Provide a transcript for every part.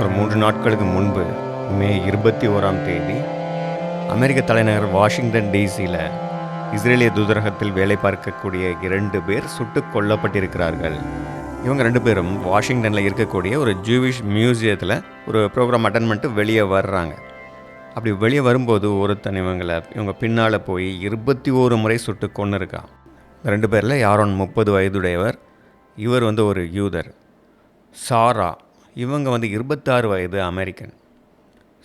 ஒரு மூன்று நாட்களுக்கு முன்பு மே இருபத்தி ஓராம் தேதி அமெரிக்க தலைநகர் வாஷிங்டன் டிசியில் இஸ்ரேலிய தூதரகத்தில் வேலை பார்க்கக்கூடிய இரண்டு பேர் சுட்டு கொல்லப்பட்டிருக்கிறார்கள். இவங்க ரெண்டு பேரும் வாஷிங்டனில் இருக்கக்கூடிய ஒரு ஜூவிஷ் மியூசியத்தில் ஒரு ப்ரோக்ராம் அட்டன் பண்ணிட்டு வெளியே வர்றாங்க. அப்படி வெளியே வரும்போது ஒருத்தன் இவங்களை இவங்க பின்னால் போய் இருபத்தி ஓரு முறை சுட்டு கொன்று இருக்கான் ரெண்டு பேரில் யாரோன் முப்பது வயதுடையவர் இவர் வந்து ஒரு யூதர். சாரா இவங்க வந்து இருபத்தாறு வயது அமெரிக்கன்.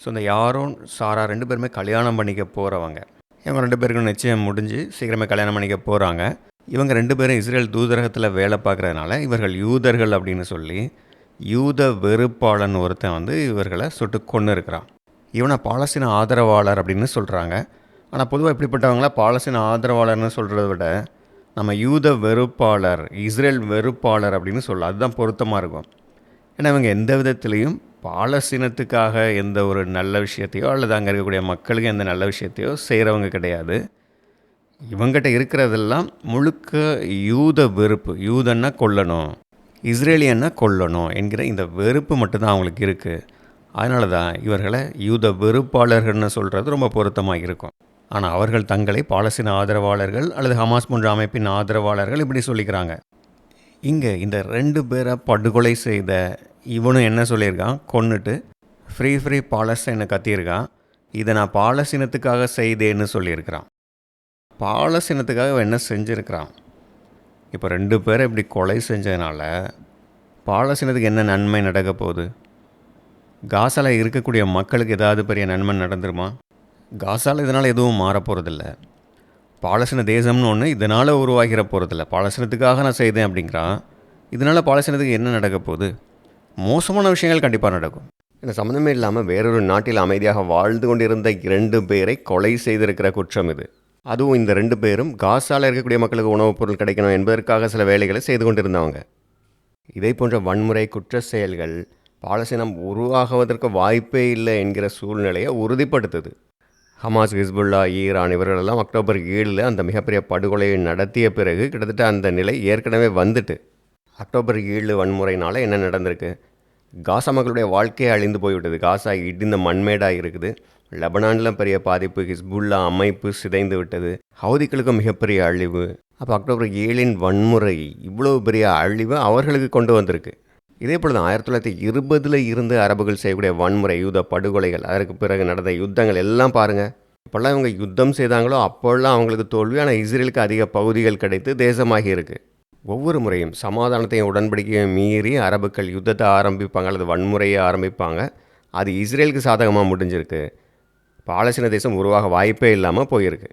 ஸோ இந்த யாரும் சாரா ரெண்டு பேருமே கல்யாணம் பண்ணிக்க போகிறவங்க இவங்க ரெண்டு பேருக்கும் நிச்சயம் முடிஞ்சு சீக்கிரமே கல்யாணம் பண்ணிக்க போகிறாங்க இவங்க ரெண்டு பேரும் இஸ்ரேல் தூதரகத்தில் வேலை பார்க்குறதுனால இவர்கள் யூதர்கள் அப்படின்னு சொல்லி யூத வெறுப்பாளன் ஒருத்தன் வந்து இவர்களை சுட்டு கொன்று இருக்கிறான் இவனை பாலஸ்தீன ஆதரவாளர் அப்படின்னு சொல்கிறாங்க ஆனால் பொதுவாக இப்படிப்பட்டவங்கள பாலஸ்தீன ஆதரவாளர்னு சொல்கிறத விட நம்ம யூத வெறுப்பாளர் இஸ்ரேல் வெறுப்பாளர் அப்படின்னு சொல்லலாம் அதுதான் பொருத்தமாக இருக்கும். ஏன்னா இவங்க எந்த விதத்துலேயும் பாலஸ்தீனத்துக்காக எந்த ஒரு நல்ல விஷயத்தையோ அல்லது அங்கே இருக்கக்கூடிய மக்களுக்கு எந்த நல்ல விஷயத்தையோ செய்கிறவங்க கிடையாது. இவங்ககிட்ட இருக்கிறதெல்லாம் முழுக்க யூத வெறுப்பு. யூதன்னா கொல்லணும் இஸ்ரேலியன்னா கொல்லணும் என்கிற இந்த வெறுப்பு மட்டும்தான் அவங்களுக்கு இருக்குது அதனால தான் இவர்களை யூத வெறுப்பாளர்கள்னு சொல்கிறது ரொம்ப பொருத்தமாக இருக்கும். ஆனால் அவர்கள் தங்களை பாலஸ்தீன ஆதரவாளர்கள் அல்லது ஹமாஸ் போன்ற அமைப்பின் ஆதரவாளர்கள் இப்படி சொல்லிக்கிறாங்க. இங்கே இந்த ரெண்டு பேரை படுகொலை செய்த இவனும் என்ன சொல்லியிருக்கான்? கொன்னுட்டு ஃப்ரீ ஃப்ரீ பாலஸ்தீனை கத்தியிருக்கான். இதை நான் பாலஸ்தீனத்துக்காக செய்தேன்னு சொல்லியிருக்கிறான். பாலஸ்தீனத்துக்காக அவன் என்ன செஞ்சுருக்கிறான்? இப்போ ரெண்டு பேரை இப்படி கொலை செஞ்சதுனால பாலஸ்தீனத்துக்கு என்ன நன்மை நடக்க போகுது? காசால இருக்கக்கூடிய மக்களுக்கு ஏதாவது பெரிய நன்மை நடந்துருமா? காசால இதனால் எதுவும் மாற போகிறதில்ல பாலஸ்தீன தேசம்னு ஒன்று இதனால் உருவாகிற போகிறதில்ல பாலஸ்தீனத்துக்காக நான் செய்தேன் அப்படிங்கிறான். இதனால் பாலஸ்தீனத்துக்கு என்ன நடக்க போகுது? மோசமான விஷயங்கள் கண்டிப்பாக நடக்கும். இந்த சம்மந்தமே இல்லாமல் வேறொரு நாட்டில் அமைதியாக வாழ்ந்து கொண்டிருந்த இரண்டு பேரை கொலை செய்திருக்கிற குற்றம் இது. அதுவும் இந்த ரெண்டு பேரும் காசால் இருக்கக்கூடிய மக்களுக்கு உணவுப் பொருள் கிடைக்கணும் என்பதற்காக சில வேலைகளை செய்து கொண்டிருந்தவங்க. இதே போன்ற வன்முறை குற்ற செயல்கள் பாலசீனம் உருவாகுவதற்கு வாய்ப்பே இல்லை என்கிற சூழ்நிலையை உறுதிப்படுத்துது. ஹமாஸ் ஹிஸ்புல்லா ஈரான் இவர்களெல்லாம் அக்டோபர் ஏழில் அந்த மிகப்பெரிய படுகொலையை நடத்திய பிறகு கிட்டத்தட்ட அந்த நிலை ஏற்கனவே வந்துட்டு. அக்டோபர் ஏழு வன்முறையினால் என்ன நடந்திருக்கு? காசா மக்களுடைய வாழ்க்கையே அழிந்து போய்விட்டது. காசா இடிந்த மண்மேடாக இருக்குது. லெபனானில் பெரிய பாதிப்பு ஹிஸ்புல்லா அமைப்பு சிதைந்து விட்டது. ஹவுதிகளுக்கும் மிகப்பெரிய அழிவு. அப்போ அக்டோபர் ஏழின் வன்முறை இவ்வளோ பெரிய அழிவு அவர்களுக்கு கொண்டு வந்திருக்கு. இதே போல் தான் ஆயிரத்தி தொள்ளாயிரத்தி இருபதில் இருந்து அரபுகள் செய்யக்கூடிய வன்முறை யூத படுகொலைகள் அதற்கு பிறகு நடந்த யுத்தங்கள் எல்லாம் பாருங்கள் இப்போல்லாம் இவங்க யுத்தம் செய்தாங்களோ அப்போல்லாம் அவங்களுக்கு தோல்வி ஆனால் இஸ்ரேலுக்கு அதிக பகுதிகள் கிடைத்து தேசமாகி இருக்குது ஒவ்வொரு முறையும் சமாதானத்தையும் உடன்படிக்கையும் மீறி அரபுக்கள் யுத்தத்தை ஆரம்பிப்பாங்க அல்லது வன்முறையை ஆரம்பிப்பாங்க. அது இஸ்ரேலுக்கு சாதகமாக முடிஞ்சிருக்கு. பாலஸ்தீன தேசம் உருவாக வாய்ப்பே இல்லாமல் போயிருக்கு.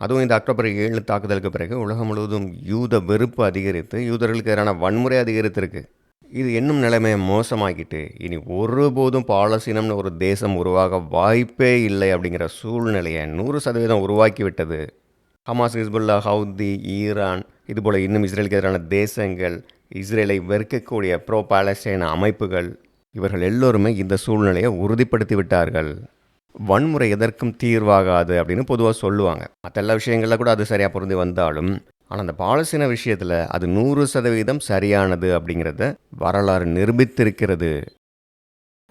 அதுவும் இந்த அக்டோபர் ஏழு தாக்குதலுக்கு பிறகு உலகம் முழுவதும் யூத வெறுப்பு அதிகரித்து யூதர்களுக்கு எதிரான வன்முறை அதிகரித்திருக்கு. இது இன்னும் நிலைமையை மோசமாக்கிட்டு இனி ஒருபோதும் பாலசீனம்னு ஒரு தேசம் உருவாக வாய்ப்பே இல்லை அப்படிங்கிற சூழ்நிலையை நூறு சதவீதம் உருவாக்கி விட்டது ஹமாஸ் ஹிஸ்புல்லா ஹவுதி ஈரான் இதுபோல் இன்னும் இஸ்ரேலுக்கு எதிரான தேசங்கள் இஸ்ரேலை வெறுக்கக்கூடிய ப்ரோ பாலஸ்டைன் அமைப்புகள் இவர்கள் எல்லோருமே இந்த சூழ்நிலையை உறுதிப்படுத்தி விட்டார்கள் வன்முறை எதற்கும் தீர்வாகாது அப்படின்னு பொதுவாக சொல்லுவாங்க. மற்ற எல்லா விஷயங்களில் கூட அது சரியாக பொருந்தி வந்தாலும் ஆனால் அந்த பாலஸ்தீன விஷயத்தில் அது நூறு சதவீதம் சரியானது அப்படிங்கிறத வரலாறு நிரூபித்திருக்கிறது.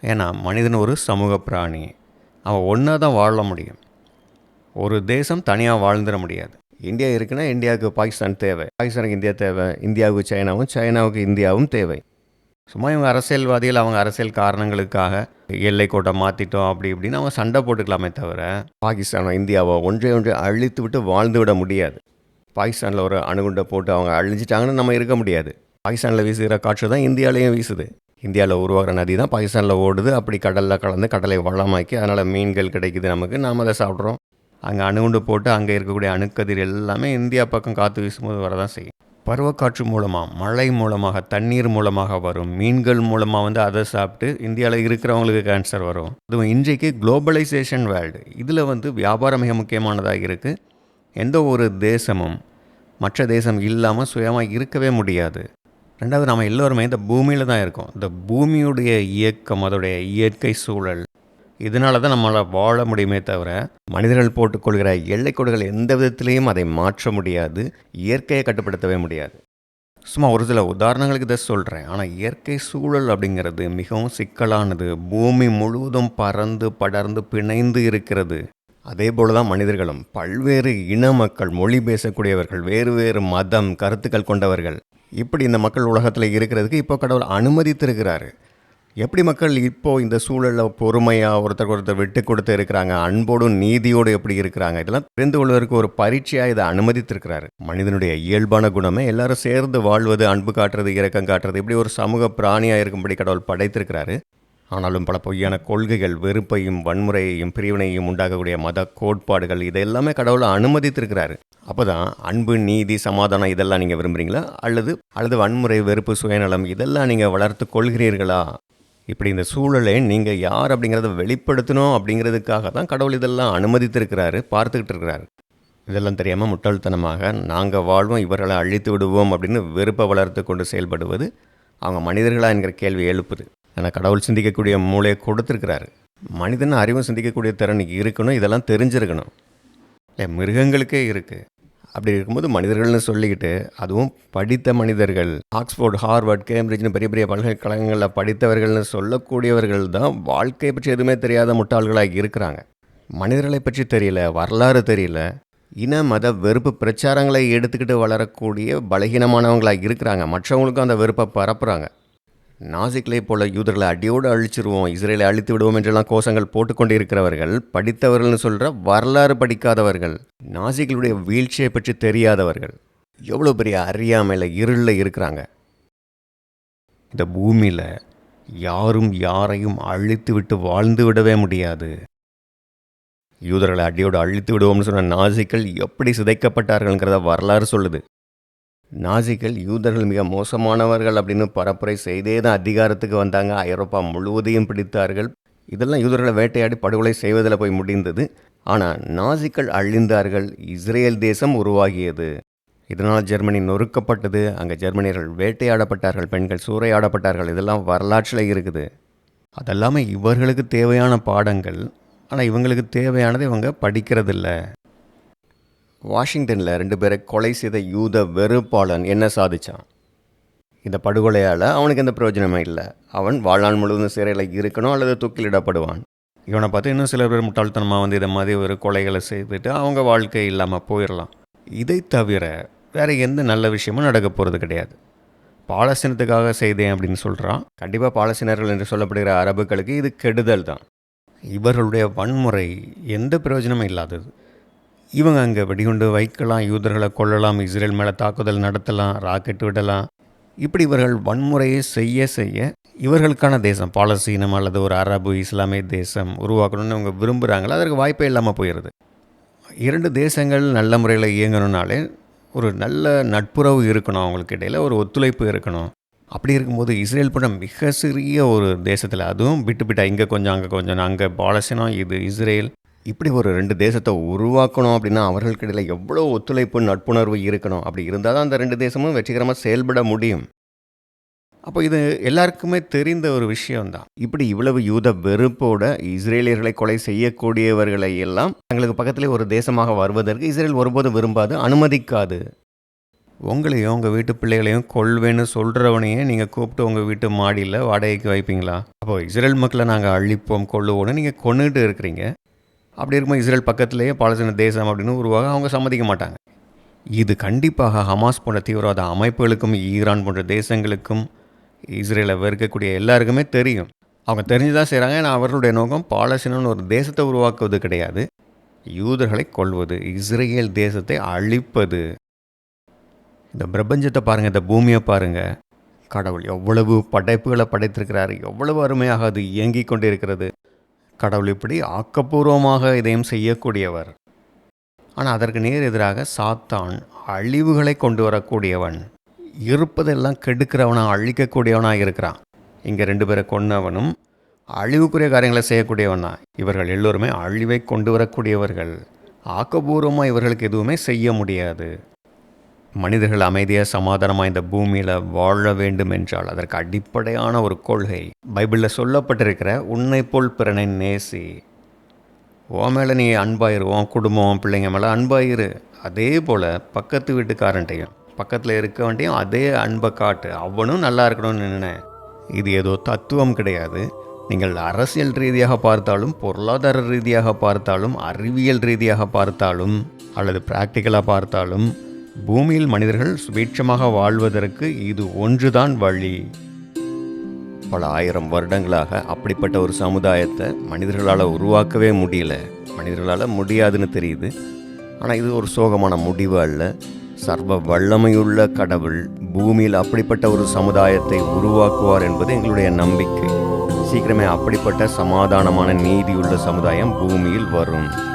ஏன்னா மனிதன் ஒரு சமூக பிராணி. அவன் ஒன்றா தான் வாழ முடியும். ஒரு தேசம் தனியாக வாழ்ந்துட முடியாது. இந்தியா இருக்குன்னா இந்தியாவுக்கு பாகிஸ்தான் தேவை. பாகிஸ்தானுக்கு இந்தியா தேவை இந்தியாவுக்கு சைனாவும் சைனாவுக்கு இந்தியாவும் தேவை. சும்மா இவங்க அரசியல்வாதிகள் அவங்க அரசியல் காரணங்களுக்காக எல்லை கோட்டை மாற்றிட்டோம் அப்படி இப்படின்னு அவங்க சண்டை போட்டுக்கலாமே தவிர பாகிஸ்தானோ இந்தியாவோ ஒன்றை ஒன்றை அழித்து விட்டு வாழ்ந்து விட முடியாது. பாகிஸ்தானில் ஒரு அணுகுண்டை போட்டு அவங்க அழிஞ்சிட்டாங்கன்னு நம்ம இருக்க முடியாது. பாகிஸ்தானில் வீசுகிற காற்று தான் இந்தியாவிலையும் வீசுது. இந்தியாவில் உருவாகிற நதி தான் பாகிஸ்தானில் ஓடுது. அப்படி கடலில் கலந்து கடலை வளமாக்கி அதனால் மீன்கள் கிடைக்குது நமக்கு. நாம் அதை சாப்பிட்றோம். அங்கே அணுகுண்டு போட்டு அங்கே இருக்கக்கூடிய அணுக்கதிர் எல்லாமே இந்தியா பக்கம் காற்று வீசும்போது வரதான் செய்யும். பருவக்காற்று மூலமாக மழை மூலமாக தண்ணீர் மூலமாக வரும். மீன்கள் மூலமாக வந்து அதை சாப்பிட்டு இந்தியாவில் இருக்கிறவங்களுக்கு கேன்சர் வரும். அதுவும் இன்றைக்கு குளோபலைசேஷன் வேர்ல்டு இதில் வந்து வியாபாரம் மிக முக்கியமானதாக இருக்குது எந்த ஒரு தேசமும் மற்ற தேசம் இல்லாமல் சுயமாக இருக்கவே முடியாது. ரெண்டாவது நம்ம எல்லோருமே இந்த பூமியில் தான் இருக்கோம். இந்த பூமியுடைய இயக்கம் அதோடைய இயற்கை சூழல் இதனால தான் நம்மளால் வாழ முடியுமே தவிர மனிதர்கள் போட்டுக்கொள்கிற எல்லைக்கோடுகள் எந்த விதத்திலையும் அதை மாற்ற முடியாது இயற்கையை கட்டுப்படுத்தவே முடியாது. சும்மா ஒரு சில உதாரணங்களுக்கு இதை சொல்கிறேன் ஆனால் இயற்கை சூழல் அப்படிங்கிறது மிகவும் சிக்கலானது. பூமி முழுவதும் பறந்து படர்ந்து பிணைந்து இருக்கிறது. அதே போல தான் மனிதர்களும். பல்வேறு இன மக்கள் மொழி பேசக்கூடியவர்கள் வேறு வேறு மதம் கருத்துக்கள் கொண்டவர்கள். இப்படி இந்த மக்கள் உலகத்தில் இருக்கிறதுக்கு இப்போ கடவுள் அனுமதித்திருக்கிறாரு. எப்படி மக்கள் இப்போது இந்த சூழலில் பொறுமையாக ஒருத்தருக்கு ஒருத்தர் விட்டு கொடுத்து இருக்கிறாங்க அன்போடும் நீதியோடு எப்படி இருக்கிறாங்க இதெல்லாம் தெரிந்து கொள்வதற்கு ஒரு பரீட்சையாக இதை அனுமதித்திருக்கிறாரு. மனிதனுடைய இயல்பான குணமே எல்லாரும் சேர்ந்து வாழ்வது அன்பு காட்டுறது இரக்கம் காட்டுறது இப்படி ஒரு சமூக பிராணியாக இருக்கும்படி கடவுள் படைத்திருக்கிறாரு. ஆனாலும் பல பொய்யான கொள்கைகள் வெறுப்பையும் வன்முறையையும் பிரிவினையும் உண்டாகக்கூடிய மத கோட்பாடுகள் இதெல்லாமே கடவுளை அனுமதித்திருக்கிறாரு. அப்போ தான் அன்பு நீதி சமாதானம் இதெல்லாம் நீங்கள் விரும்புகிறீங்களா அல்லது அல்லது வன்முறை வெறுப்பு சுயநலம் இதெல்லாம் நீங்கள் வளர்த்து கொள்கிறீர்களா? இப்படி இந்த சூழலை நீங்கள் யார் அப்படிங்கிறத வெளிப்படுத்தணும் அப்படிங்கிறதுக்காக தான் கடவுள் இதெல்லாம் அனுமதித்திருக்கிறாரு பார்த்துக்கிட்டு இருக்கிறாரு. இதெல்லாம் தெரியாமல் முட்டாள்தனமாக நாங்கள் வாழ்வோம் இவர்களை அழித்து விடுவோம் அப்படின்னு வெறுப்பை வளர்த்து கொண்டு செயல்படுவது அவங்க மனிதர்களா என்கிற கேள்வி எழுப்புது. ஆனால் கடவுள் சிந்திக்கக்கூடிய மூளையை கொடுத்துருக்கிறாரு. மனிதன் அறிவும் சிந்திக்கக்கூடிய திறன் இருக்கணும் இதெல்லாம் தெரிஞ்சிருக்கணும். இல்லை மிருகங்களுக்கே இருக்குது அப்படி இருக்கும்போது மனிதர்கள்னு சொல்லிக்கிட்டு அதுவும் படித்த மனிதர்கள் ஆக்ஸ்போர்ட் ஹார்வர்ட் கேம்பிரிட்ஜ்னு பெரிய பெரிய பல்கலைக்கழகங்களில் படித்தவர்கள்னு சொல்லக்கூடியவர்கள் தான் வாழ்க்கையை பற்றி எதுவுமே தெரியாத முட்டாள்களாக இருக்கிறாங்க. மனிதர்களை பற்றி தெரியல வரலாறு தெரியல. இன மத வெறுப்பு பிரச்சாரங்களை எடுத்துக்கிட்டு வளரக்கூடிய பலகீனமானவங்களாக இருக்கிறாங்க. மற்றவங்களுக்கும் அந்த வெறுப்பை பரப்புகிறாங்க நாசிக்களை போல யூதர்களை அடியோடு அழிச்சிருவோம் இஸ்ரேலை அழித்து விடுவோம் என்றெல்லாம் கோஷங்கள் போட்டுக்கொண்டு இருக்கிறவர்கள் படித்தவர்கள்னு சொல்கிற வரலாறு படிக்காதவர்கள் நாசிகளுடைய வீழ்ச்சியை பற்றி தெரியாதவர்கள். எவ்வளோ பெரிய அறியாமையில் இருளில் இருக்கிறாங்க. இந்த பூமியில் யாரும் யாரையும் அழித்து விட்டு வாழ்ந்து விடவே முடியாது. யூதர்களை அடியோடு அழித்து விடுவோம்னு சொன்ன நாசிக்கள் எப்படி சிதைக்கப்பட்டார்கள்ங்கிறத வரலாறு சொல்லுது. நாசிகள் யூதர்கள் மிக மோசமானவர்கள் அப்படின்னு பரப்புரை செய்தே தான் அதிகாரத்துக்கு வந்தாங்க. ஐரோப்பா முழுவதையும் பிடித்தார்கள். இதெல்லாம் யூதர்களை வேட்டையாடி படுகொலை செய்வதில் போய் முடிந்தது. ஆனால் நாசிக்கள் அழிந்தார்கள். இஸ்ரேல் தேசம் உருவாகியது. இதனால் ஜெர்மனி நொறுக்கப்பட்டது. அங்கே ஜெர்மனியர்கள் வேட்டையாடப்பட்டார்கள். பெண்கள் சூறையாடப்பட்டார்கள். இதெல்லாம் வரலாற்றில் இருக்குது. அதெல்லாமே இவர்களுக்கு தேவையான பாடங்கள். ஆனால் இவங்களுக்கு தேவையானதை இவங்க படிக்கிறதில்ல. வாஷிங்டனில் ரெண்டு பேரை கொலை செய்த யூத வெறுப்பாளன் என்ன சாதித்தான் இந்த படுகொலையால் அவனுக்கு எந்த பிரயோஜனமும் இல்லை. அவன் வாழ்நாள் முழுவதும் சிறையில் இருக்கணும் அல்லது தூக்கிலிடப்படுவான். இவனை பார்த்து இன்னும் சில பேர் முட்டாள்தனமாக வந்து இதை மாதிரி ஒரு கொலைகளை செய்துட்டு அவங்க வாழ்க்கை இல்லாமல் போயிடலாம். இதை தவிர வேறு எந்த நல்ல விஷயமும் நடக்க போகிறது கிடையாது. பாலஸ்தீனத்துக்காக செய்தேன் அப்படின்னு சொல்கிறான் கண்டிப்பாக பாலஸ்தீனர்கள் என்று சொல்லப்படுகிற அரபுகளுக்கு இது கெடுதல் தான். இவர்களுடைய வன்முறை எந்த பிரயோஜனமும் இல்லாதது. இவங்க அங்கே வெடிகுண்டு வைக்கலாம் யூதர்களை கொல்லலாம் இஸ்ரேல் மேலே தாக்குதல் நடத்தலாம் ராக்கெட் விடலாம். இப்படி இவர்கள் வன்முறையை செய்ய செய்ய இவர்களுக்கான தேசம் பாலஸ்தீனம் அல்லது ஒரு அரபு இஸ்லாமிய தேசம் உருவாக்கணும்னு அவங்க விரும்புகிறாங்களோ அதற்கு வாய்ப்பே இல்லாமல் போயிடுது இரண்டு தேசங்கள் நல்ல முறையில் இயங்கணுனாலே ஒரு நல்ல நட்புறவு இருக்கணும் அவங்களுக்கு இடையில் ஒரு ஒத்துழைப்பு இருக்கணும். அப்படி இருக்கும்போது இஸ்ரேல் போன்ற மிக சிறிய ஒரு தேசத்தில் அதுவும் விட்டு விட்டா இங்கே கொஞ்சம் அங்கே கொஞ்சம் அங்கே பாலஸ்தீனம் இது இஸ்ரேல் இப்படி ஒரு ரெண்டு தேசத்தை உருவாக்கணும் அப்படின்னா அவர்களுக்கிடையில் எவ்வளோ ஒத்துழைப்பு நட்புணர்வு இருக்கணும்? அப்படி இருந்தால் தான் அந்த ரெண்டு தேசமும் வெற்றிகரமாக செயல்பட முடியும். அப்போ இது எல்லாருக்குமே தெரிந்த ஒரு விஷயம்தான். இப்படி இவ்வளவு யூத வெறுப்போட இஸ்ரேலியர்களை கொலை செய்யக்கூடியவர்களை எல்லாம் தங்களுக்கு பக்கத்திலே ஒரு தேசமாக வருவதற்கு இஸ்ரேல் ஒருபோதும் விரும்பாது அனுமதிக்காது. உங்களையும் உங்கள் வீட்டு பிள்ளைகளையும் கொள்வேன்னு சொல்கிறவனையே நீங்கள் கூப்பிட்டு உங்கள் வீட்டு மாடியில் வாடகைக்கு வைப்பீங்களா? அப்போ இஸ்ரேல் மக்களை நாங்கள் அழிப்போம் கொள்ளுவோன்னு நீங்கள் கொண்டுகிட்டு இருக்கிறீங்க. அப்படி இருக்கும்போது இஸ்ரேல் பக்கத்திலேயே பாலஸ்தீன தேசம் அப்படின்னு உருவாக அவங்க சம்மதிக்க மாட்டாங்க. இது கண்டிப்பாக ஹமாஸ் போன்ற தீவிரவாத அமைப்புகளுக்கும் ஈரான் போன்ற தேசங்களுக்கும் இஸ்ரேலை வெறுக்கக்கூடிய எல்லாருக்குமே தெரியும். அவங்க தெரிஞ்சுதான் செய்கிறாங்க ஏன்னா அவர்களுடைய நோக்கம் பாலஸ்தீனம்னு ஒரு தேசத்தை உருவாக்குவது கிடையாது. யூதர்களை கொள்வது இஸ்ரேல் தேசத்தை அழிப்பது. இந்த பிரபஞ்சத்தை பாருங்கள் இந்த பூமியை பாருங்கள் கடவுள் எவ்வளவு படைப்புகளை படைத்திருக்கிறார் எவ்வளவு அருமையாக அது இயங்கிக் கொண்டிருக்கிறது. கடவுள் இப்படி ஆக்கப்பூர்வமாக இதையும் செய்யக்கூடியவர். ஆனால் அதற்கு நேர் எதிராக சாத்தான் அழிவுகளை கொண்டு வரக்கூடியவன். இருப்பதெல்லாம் கெடுக்கிறவனாக அழிக்கக்கூடியவனாக இருக்கிறான். இங்கே ரெண்டு பேரை கொன்னவனும் அழிவுக்குரிய காரியங்களை செய்யக்கூடியவனா இவர்கள் எல்லோருமே அழிவை கொண்டு வரக்கூடியவர்கள். ஆக்கப்பூர்வமாக இவர்களுக்கு எதுவுமே செய்ய முடியாது. மனிதர்கள் அமைதியாக சமாதானமாக இந்த பூமியில் வாழ வேண்டும் என்றால் அதற்கு அடிப்படையான ஒரு கொள்கை. பைபிளில் சொல்லப்பட்டிருக்கிற உன்னை போல் பிறனை நேசி. உன் மேலே நீ அன்பாயிரு. உன் குடும்பம் பிள்ளைங்க மேலே அன்பாயிரு. அதே போல் பக்கத்து வீட்டுக்காரன்ட்டையும் பக்கத்தில் இருக்க வேண்டியும் அதே அன்பை காட்டு. அவனும் நல்லா இருக்கணும்னு நினை. இது ஏதோ தத்துவம் கிடையாது. நீங்கள் அரசியல் ரீதியாக பார்த்தாலும் பொருளாதார ரீதியாக பார்த்தாலும் அறிவியல் ரீதியாக பார்த்தாலும் அல்லது ப்ராக்டிக்கலாக பார்த்தாலும் பூமியில் மனிதர்கள் சுபீட்சமாக வாழ்வதற்கு இது ஒன்றுதான் வழி. பல ஆயிரம் வருடங்களாக அப்படிப்பட்ட ஒரு சமுதாயத்தை மனிதர்களால் உருவாக்கவே முடியல. மனிதர்களால் முடியாதுன்னு தெரியுது. ஆனால் இது ஒரு சோகமான முடிவு அல்ல. சர்வ வல்லமையுள்ள கடவுள் பூமியில் அப்படிப்பட்ட ஒரு சமுதாயத்தை உருவாக்குவார் என்பது எங்களுடைய நம்பிக்கை. சீக்கிரமே அப்படிப்பட்ட சமாதானமான நீதியுள்ள சமுதாயம் பூமியில் வரும்.